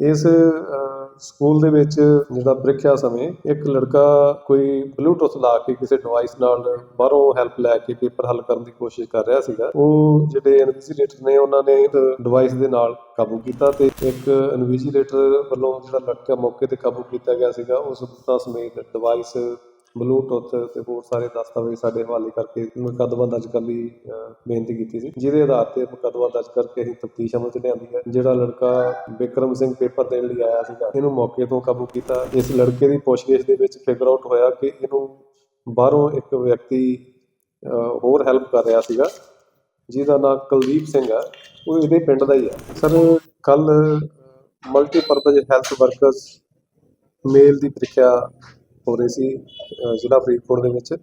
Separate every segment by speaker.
Speaker 1: ਇਸ ਸਕੂਲ ਦੇ ਵਿੱਚ ਜਿਹੜਾ ਪ੍ਰੀਖਿਆ ਸਮੇਂ ਇੱਕ ਲੜਕਾ ਕੋਈ ਬਲੂਟੁੱਥ ਲਾ ਕੇ ਕਿਸੇ ਡਿਵਾਈਸ ਨਾਲ ਬਾਹਰੋਂ ਹੈਲਪ ਲੈ ਕੇ ਪੇਪਰ ਹੱਲ ਕਰਨ ਦੀ ਕੋਸ਼ਿਸ਼ ਕਰ ਰਿਹਾ ਸੀਗਾ। ਉਹ ਜਿਹੜੇ ਇਨਵਿਜੀਲੇਟਰ ਨੇ ਉਹਨਾਂ ਨੇ ਡਿਵਾਈਸ ਦੇ ਨਾਲ ਕਾਬੂ ਕੀਤਾ ਤੇ ਇੱਕ ਇਨਵਿਜੀਲੇਟਰ ਵੱਲੋਂ ਜਿਹੜਾ ਲੜਕਾ ਮੌਕੇ ਤੇ ਕਾਬੂ ਕੀਤਾ ਗਿਆ ਸੀਗਾ, ਉਸ ਸਬੂਤਾਂ ਸਮੇਤ ਡਿਵਾਈਸ ਬਲੂਟੁੱਥ ਤੇ ਹੋਰ ਸਾਰੇ ਦਸਤਾਵੇਜ਼ ਸਾਡੇ ਹਵਾਲੇ ਕਰਕੇ ਮੁਕੱਦਮਾ ਦਰਜ ਕਰਨ ਲਈ ਬੇਨਤੀ ਕੀਤੀ ਸੀ। ਜਿਹਦੇ ਆਧਾਰ ਤੇ ਮੁਕੱਦਮਾ ਦਰਜ ਕਰਕੇ ਅਸੀਂ ਤਫਤੀਸ਼ ਅਮਲ 'ਚ ਲਿਆਂਦੀ ਹੈ। ਜਿਹੜਾ ਲੜਕਾ ਬਿਕਰਮ ਸਿੰਘ ਪੇਪਰ ਦੇਣ ਲਈ ਆਇਆ ਸੀਗਾ, ਇਹਨੂੰ ਮੌਕੇ ਤੋਂ ਕਾਬੂ ਕੀਤਾ। ਇਸ ਲੜਕੇ ਦੀ ਪੁੱਛਗਿੱਛ ਦੇ ਵਿੱਚ ਫਿਗਰ ਆਊਟ ਹੋਇਆ ਕਿ ਇਹਨੂੰ ਬਾਹਰੋਂ ਇੱਕ ਵਿਅਕਤੀ ਹੋਰ ਹੈਲਪ ਕਰ ਰਿਹਾ ਸੀਗਾ, ਜਿਹਦਾ ਨਾਮ ਕੁਲਦੀਪ ਸਿੰਘ ਆ। ਉਹ ਇਹਦੇ ਪਿੰਡ ਦਾ ਹੀ ਹੈ ਸਰ ਕੱਲ ਮਲਟੀਪਰਪਸ ਹੈਲਥ ਵਰਕਰਸ ਮੇਲ ਦੀ ਪ੍ਰੀਖਿਆ ਹੋ ਰਹੇ ਸੀ ਜ਼ਿਲ੍ਹਾ ਫਰੀਦਕੋਟ ਦੇ ਵਿੱਚ,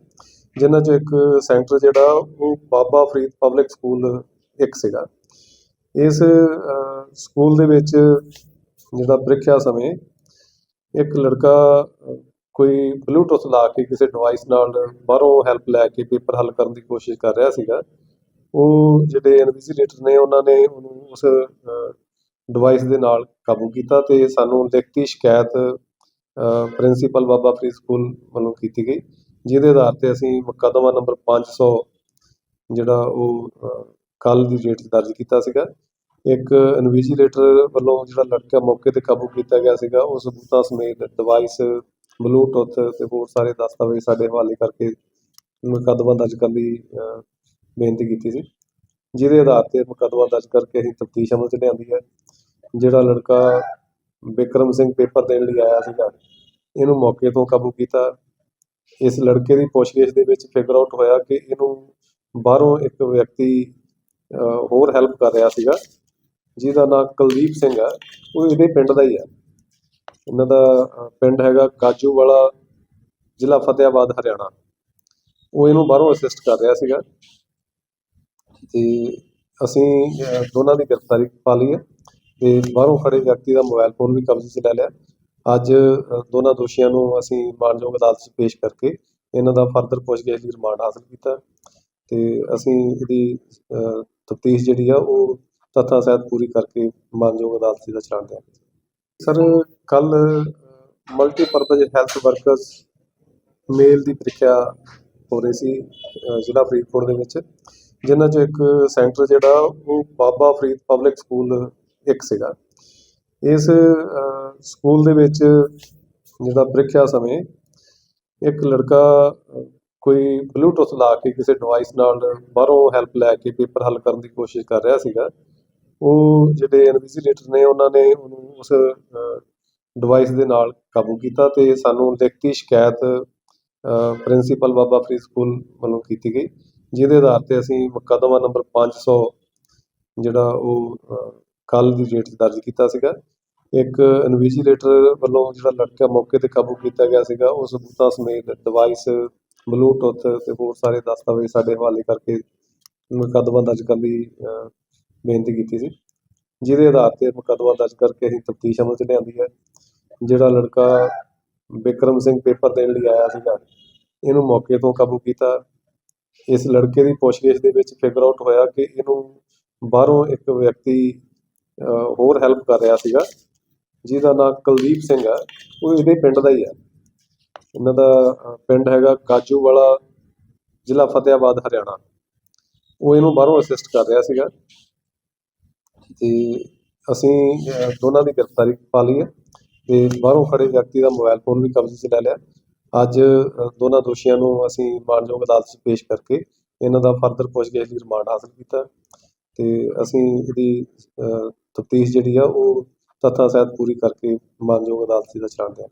Speaker 1: ਜਿਨ੍ਹਾਂ 'ਚ ਇੱਕ ਸੈਂਟਰ ਜਿਹੜਾ, ਉਹ ਬਾਬਾ ਫਰੀਦ ਪਬਲਿਕ ਸਕੂਲ ਇੱਕ ਸੀਗਾ। ਇਸ ਸਕੂਲ ਦੇ ਵਿੱਚ ਜਿਹੜਾ ਪ੍ਰੀਖਿਆ ਸਮੇਂ ਇੱਕ ਲੜਕਾ, ਕੋਈ ਬਲੂਟੁੱਥ ਲਾ ਕੇ ਕਿਸੇ ਡਿਵਾਈਸ ਨਾਲ ਬਾਹਰੋਂ ਹੈਲਪ ਲੈ ਕੇ ਪੇਪਰ ਹੱਲ ਕਰਨ ਦੀ ਕੋਸ਼ਿਸ਼ ਕਰ ਰਿਹਾ ਸੀਗਾ। ਉਹ ਜਿਹੜੇ ਇਨਵਿਜੀਲੇਟਰ ਨੇ, ਉਹਨਾਂ ਨੇ ਉਹਨੂੰ ਉਸ ਡਿਵਾਈਸ ਦੇ ਨਾਲ ਕਾਬੂ ਕੀਤਾ ਤੇ ਸਾਨੂੰ ਲਿਖਤੀ ਸ਼ਿਕਾਇਤ ਪ੍ਰਿੰਸੀਪਲ ਬਾਬਾ ਫਰੀਦ ਸਕੂਲ ਵੱਲੋਂ ਕੀਤੀ ਗਈ, ਜਿਹਦੇ ਆਧਾਰ ਤੇ ਅਸੀਂ ਮੁਕੱਦਮਾ ਨੰਬਰ 500 ਜਿਹੜਾ ਉਹ ਕੱਲ ਦੀ ਡੇਟ 'ਚ ਦਰਜ ਕੀਤਾ ਸੀਗਾ। ਇੱਕ ਇਨਵਿਜੀਲੇਟਰ ਵੱਲੋਂ ਜਿਹੜਾ ਲੜਕਾ ਮੌਕੇ ਤੇ ਕਾਬੂ ਕੀਤਾ ਗਿਆ ਸੀਗਾ, ਉਹ ਸਬੂਤਾਂ ਸਮੇਤ ਡਿਵਾਈਸ ਬਲੂਟੁੱਥ ਤੇ ਹੋਰ ਸਾਰੇ ਦਸਤਾਵੇਜ਼ ਸਾਡੇ ਹਵਾਲੇ ਕਰਕੇ ਮੁਕੱਦਮਾ ਦਰਜ ਕਰਨ ਲਈ ਬੇਨਤੀ ਕੀਤੀ ਸੀ। ਜਿਹਦੇ ਆਧਾਰ ਤੇ ਮੁਕੱਦਮਾ ਦਰਜ ਕਰਕੇ ਅਸੀਂ ਤਫਤੀਸ਼ ਅਮਲ 'ਚ ਲਿਆਂਦੀ ਹੈ। ਜਿਹੜਾ ਲੜਕਾ ਬਿਕਰਮ ਸਿੰਘ ਪੇਪਰ ਦੇਣ ਲਈ ਆਇਆ ਸੀਗਾ। ਇਹਨੂੰ ਮੌਕੇ ਤੋਂ ਕਾਬੂ ਕੀਤਾ। ਇਸ ਲੜਕੇ ਦੀ ਪੁੱਛਗਿੱਛ ਦੇ ਵਿੱਚ ਫਿਗਰ ਆਊਟ ਹੋਇਆ ਕਿ ਇਹਨੂੰ ਬਾਹਰੋਂ ਇੱਕ ਵਿਅਕਤੀ ਹੋਰ ਹੈਲਪ ਕਰ ਰਿਹਾ ਸੀਗਾ। ਜਿਹਦਾ ਨਾਮ ਕੁਲਦੀਪ ਸਿੰਘ ਹੈ ਉਹ ਇਹਦੇ ਪਿੰਡ ਦਾ ਹੀ ਹੈ ਇਹਨਾਂ ਦਾ ਪਿੰਡ ਹੈਗਾ ਕਾਜੂ ਵਾਲਾ ਜ਼ਿਲ੍ਹਾ ਫਤਿਆਬਾਦ, ਹਰਿਆਣਾ। ਉਹ ਇਹਨੂੰ ਬਾਹਰੋਂ ਅਸਿਸਟ ਕਰ ਰਿਹਾ ਸੀਗਾ। ਤੇ ਅਸੀਂ ਦੋਨਾਂ ਦੀ ਗ੍ਰਿਫਤਾਰੀ ਪਾ ਲਈ ਹੈ ਤੇ ਬਾਹਰੋਂ ਖੜੇ ਵਿਅਕਤੀ ਦਾ ਮੋਬਾਈਲ ਫੋਨ ਵੀ ਕਬਜ਼ੇ 'ਚ ਲੈ ਲਿਆ। ਅੱਜ ਦੋਨਾਂ ਦੋਸ਼ੀਆਂ ਨੂੰ ਅਸੀਂ ਮਾਨਯੋਗ ਅਦਾਲਤ 'ਚ ਪੇਸ਼ ਕਰਕੇ ਇਹਨਾਂ ਦਾ ਫਰਦਰ ਪੁੱਛਗਿੱਛ ਲਈ ਰਿਮਾਂਡ ਹਾਸਲ ਕੀਤਾ। ਤੇ ਅਸੀਂ ਇਹਦੀ ਤਫਤੀਸ਼ ਜਿਹੜੀ ਆ, ਉਹ ਤੱਥਾਂ ਸਹਿਤ ਪੂਰੀ ਕਰਕੇ ਮਾਨਯੋਗ ਅਦਾਲਤ 'ਚ ਦਾ ਚਲਾਣ ਦਿਆਂਗੇ। ਸਰ ਕੱਲ ਮਲਟੀਪਰਪਜ਼ ਹੈਲਥ ਵਰਕਰਸ ਮੇਲ ਦੀ ਪ੍ਰੀਖਿਆ ਹੋ ਰਹੀ ਸੀ ਜ਼ਿਲ੍ਹਾ ਫਰੀਦਕੋਟ ਦੇ ਵਿੱਚ, ਜਿਨ੍ਹਾਂ 'ਚ ਇੱਕ ਸੈਂਟਰ ਜਿਹੜਾ, ਉਹ ਬਾਬਾ ਫਰੀਦ ਪਬਲਿਕ ਸਕੂਲ ਇੱਕ ਸੀਗਾ। ਇਸ ਸਕੂਲ ਦੇ ਵਿੱਚ ਜਿਹੜਾ ਪ੍ਰੀਖਿਆ ਸਮੇਂ ਇੱਕ ਲੜਕਾ, ਕੋਈ ਬਲੂਟੁੱਥ ਲਾ ਕੇ ਕਿਸੇ ਡਿਵਾਈਸ ਨਾਲ ਬਾਹਰੋਂ ਹੈਲਪ ਲੈ ਕੇ ਪੇਪਰ ਹੱਲ ਕਰਨ ਦੀ ਕੋਸ਼ਿਸ਼ ਕਰ ਰਿਹਾ ਸੀਗਾ। ਉਹ ਜਿਹੜੇ ਇਨਵਿਜੀਲੇਟਰ ਨੇ, ਉਹਨਾਂ ਨੇ ਉਹਨੂੰ ਉਸ ਡਿਵਾਈਸ ਦੇ ਨਾਲ ਕਾਬੂ ਕੀਤਾ ਤੇ ਸਾਨੂੰ ਲਿਖਤੀ ਸ਼ਿਕਾਇਤ ਪ੍ਰਿੰਸੀਪਲ ਬਾਬਾ ਫਰੀਦ ਸਕੂਲ ਵੱਲੋਂ ਕੀਤੀ ਗਈ। ਜਿਹਦੇ ਆਧਾਰ ਤੇ ਅਸੀਂ ਮੁਕੱਦਮਾ ਨੰਬਰ 500 ਜਿਹੜਾ ਉਹ ਕੱਲ ਦੀ ਡੇਟ 'ਚ ਦਰਜ ਕੀਤਾ ਸੀਗਾ। ਇੱਕ ਇਨਵਿਜੀਲੇਟਰ ਵੱਲੋਂ ਜਿਹੜਾ ਲੜਕਾ ਮੌਕੇ ਤੇ ਕਾਬੂ ਕੀਤਾ ਗਿਆ ਸੀਗਾ, ਉਹ ਸਬੂਤਾਂ ਸਮੇਤ ਡਿਵਾਈਸ ਬਲੂਟੁੱਥ ਤੇ ਹੋਰ ਸਾਰੇ ਦਸਤਾਵੇਜ਼ ਸਾਡੇ ਹਵਾਲੇ ਕਰਕੇ ਮੁਕੱਦਮਾ ਦਰਜ ਕਰਨ ਲਈ ਬੇਨਤੀ ਕੀਤੀ ਸੀ। ਜਿਹਦੇ ਆਧਾਰ ਤੇ ਮੁਕੱਦਮਾ ਦਰਜ ਕਰਕੇ ਅਸੀਂ ਤਫਤੀਸ਼ ਅਮਲ 'ਚ ਲਿਆਂਦੀ ਹੈ। ਜਿਹੜਾ ਲੜਕਾ ਬਿਕਰਮ ਸਿੰਘ ਪੇਪਰ ਦੇਣ ਲਈ ਆਇਆ ਸੀਗਾ, ਇਹਨੂੰ ਮੌਕੇ ਤੋਂ ਕਾਬੂ ਕੀਤਾ। ਇਸ ਲੜਕੇ ਦੀ ਪੁੱਛਗਿੱਛ ਦੇ ਵਿੱਚ ਫਿਗਰ ਆਊਟ ਹੋਇਆ ਕਿ ਇਹਨੂੰ ਬਾਹਰੋਂ ਇੱਕ ਵਿਅਕਤੀ ਹੋਰ ਹੈਲਪ ਕਰ ਰਿਹਾ ਸੀਗਾ, ਜਿਹਦਾ ਨਾਮ ਕੁਲਦੀਪ ਸਿੰਘ ਆ, ਉਹ ਇਹਦੇ ਪਿੰਡ ਦਾ ਹੀ ਹੈ ਇਹਨਾਂ ਦਾ ਪਿੰਡ ਹੈਗਾ ਕਾਜੂ ਵਾਲਾ ਜ਼ਿਲ੍ਹਾ ਫਤਿਆਬਾਦ ਹਰਿਆਣਾ। ਉਹ ਇਹਨੂੰ ਬਾਹਰੋਂ ਅਸਿਸਟ ਕਰ ਰਿਹਾ ਸੀਗਾ। ਤੇ ਅਸੀਂ ਦੋਨਾਂ ਦੀ ਗ੍ਰਿਫਤਾਰੀ ਪਾ ਲਈ ਹੈ ਤੇ ਬਾਹਰੋਂ ਖੜੇ ਵਿਅਕਤੀ ਦਾ ਮੋਬਾਈਲ ਫੋਨ ਵੀ ਕਬਜ਼ੇ 'ਚ ਲੈ ਲਿਆ। ਅੱਜ ਦੋਨਾਂ ਦੋਸ਼ੀਆਂ ਨੂੰ ਅਸੀਂ ਮਾਨਯੋਗ ਅਦਾਲਤ 'ਚ ਪੇਸ਼ ਕਰਕੇ ਇਹਨਾਂ ਦਾ ਫਰਦਰ ਪੁੱਛਗਿੱਛ ਲਈ ਰਿਮਾਂਡ ਹਾਸਲ ਕੀਤਾ। ਤੇ ਅਸੀਂ ਇਹਦੀ ਤਫਤੀਸ਼ ਜਿਹੜੀ ਆ ਉਹ ਤੱਥਾਂ ਸਹਿਤ ਪੂਰੀ ਕਰਕੇ ਮਾਨਯੋਗ ਅਦਾਲਤ 'ਚ ਦਾ ਚਲਾਣ ਦਿਆਂਗੇ